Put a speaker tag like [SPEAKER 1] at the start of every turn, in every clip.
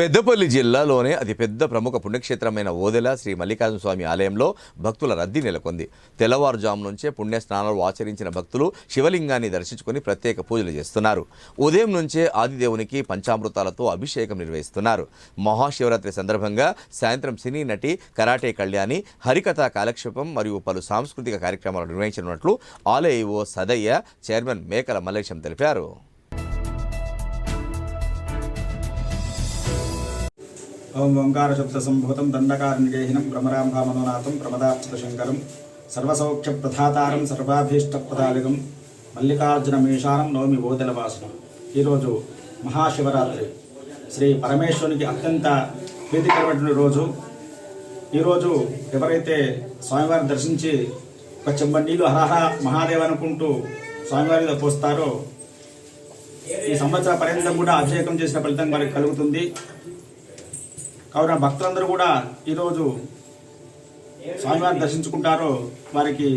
[SPEAKER 1] పెద్దపల్లి జిల్లాలోనే అతిపెద్ద ప్రముఖ పుణ్యక్షేత్రమైన ఓదెల శ్రీ మల్లికార్జున స్వామి ఆలయంలో భక్తుల రద్దీ నెలకొంది. తెల్లవారుజాము నుంచే పుణ్య స్నానాలు ఆచరించిన భక్తులు శివలింగాన్ని దర్శించుకుని ప్రత్యేక పూజలు చేస్తున్నారు. ఉదయం నుంచే ఆదిదేవునికి పంచామృతాలతో అభిషేకం నిర్వహిస్తున్నారు. మహాశివరాత్రి సందర్భంగా సాయంత్రం సినీ నటి కరాటే కళ్యాణి హరికథ కాలక్షేపం మరియు పలు సాంస్కృతిక కార్యక్రమాలు నిర్వహించనున్నట్లు ఆలయ ఓ సదయ్య చైర్మన్ మేకల మల్లేశం తెలిపారు.
[SPEAKER 2] ఓం ఓంకారశబ్దసంభూతం దండకారణ్యహీనం భ్రమరాంభామనోనాథం ప్రమదాప్తశంకరం సర్వసౌఖ్యప్రదాతారం సర్వాభీష్టప్రదాలికం మల్లికార్జునమేషానం నవమి ఓదెలవాసనం. ఈరోజు మహాశివరాత్రి. శ్రీ పరమేశ్వరునికి అత్యంత ప్రీతికరమైన రోజు. ఈరోజు ఎవరైతే స్వామివారిని దర్శించి ఒక చెంబ నీళ్ళు హరహర మహాదేవ్ అనుకుంటూ స్వామివారిలో పోస్తారో ఈ సంవత్సర పర్యంతం కూడా అభిషేకం చేసిన ఫలితం వారికి కలుగుతుంది. కావున భక్తులందరూ కూడా ఈరోజు స్వామివారిని దర్శించుకుంటారో వారికి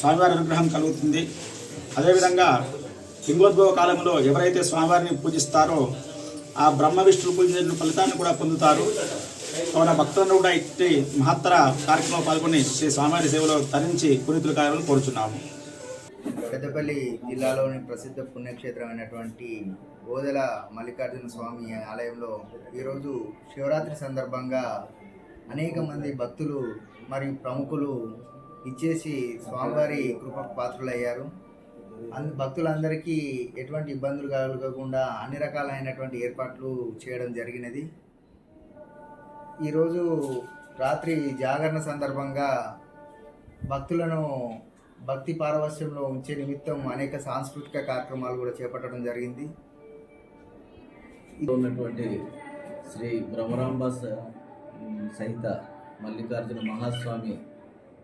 [SPEAKER 2] స్వామివారి అనుగ్రహం కలుగుతుంది. అదేవిధంగా లింగోద్భవ కాలంలో ఎవరైతే స్వామివారిని పూజిస్తారో ఆ బ్రహ్మ విష్ణులు పూజించిన ఫలితాన్ని కూడా పొందుతారు. కావున భక్తులను కూడా ఇట్టి మహత్తర కార్యక్రమంలో పాల్గొని శ్రీ స్వామివారి సేవలో తరించి పునీతులు కావాలని కోరుచున్నాము.
[SPEAKER 3] పెద్దపల్లి జిల్లాలోని ప్రసిద్ధ పుణ్యక్షేత్రమైనటువంటి ఓదెల మల్లికార్జున స్వామి ఆలయంలో ఈరోజు శివరాత్రి సందర్భంగా అనేక మంది భక్తులు మరియు ప్రముఖులు ఇచ్చేసి స్వామివారి కృపకు పాత్రులయ్యారు. అందు భక్తులందరికీ ఎటువంటి ఇబ్బందులు కలగకుండా అన్ని రకాలైనటువంటి ఏర్పాట్లు చేయడం జరిగినది. ఈరోజు రాత్రి జాగరణ సందర్భంగా భక్తులను భక్తి పారవస్యంలో ఉంచే నిమిత్తం అనేక సాంస్కృతిక కార్యక్రమాలు కూడా చేపట్టడం జరిగింది.
[SPEAKER 4] ఉన్నటువంటి శ్రీ భ్రమరాంబ సహిత మల్లికార్జున మహాస్వామి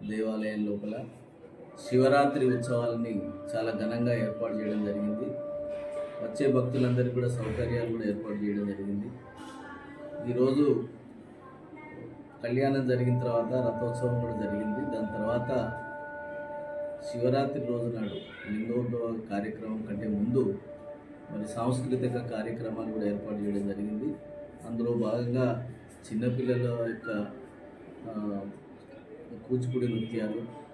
[SPEAKER 4] దేవాలయం లోపల శివరాత్రి ఉత్సవాలని చాలా ఘనంగా ఏర్పాటు చేయడం జరిగింది. వచ్చే భక్తులందరికీ కూడా సౌకర్యాలు కూడా ఏర్పాటు చేయడం జరిగింది. ఈరోజు కళ్యాణం జరిగిన తర్వాత రథోత్సవం కూడా జరిగింది. దాని తర్వాత శివరాత్రి రోజు నాడు లింగోద్భవ కార్యక్రమం కంటే ముందు మరి సాంస్కృతిక కార్యక్రమాలు కూడా ఏర్పాటు చేయడం జరిగింది. అందులో భాగంగా చిన్నపిల్లల యొక్క కూచిపూడి నృత్యాలు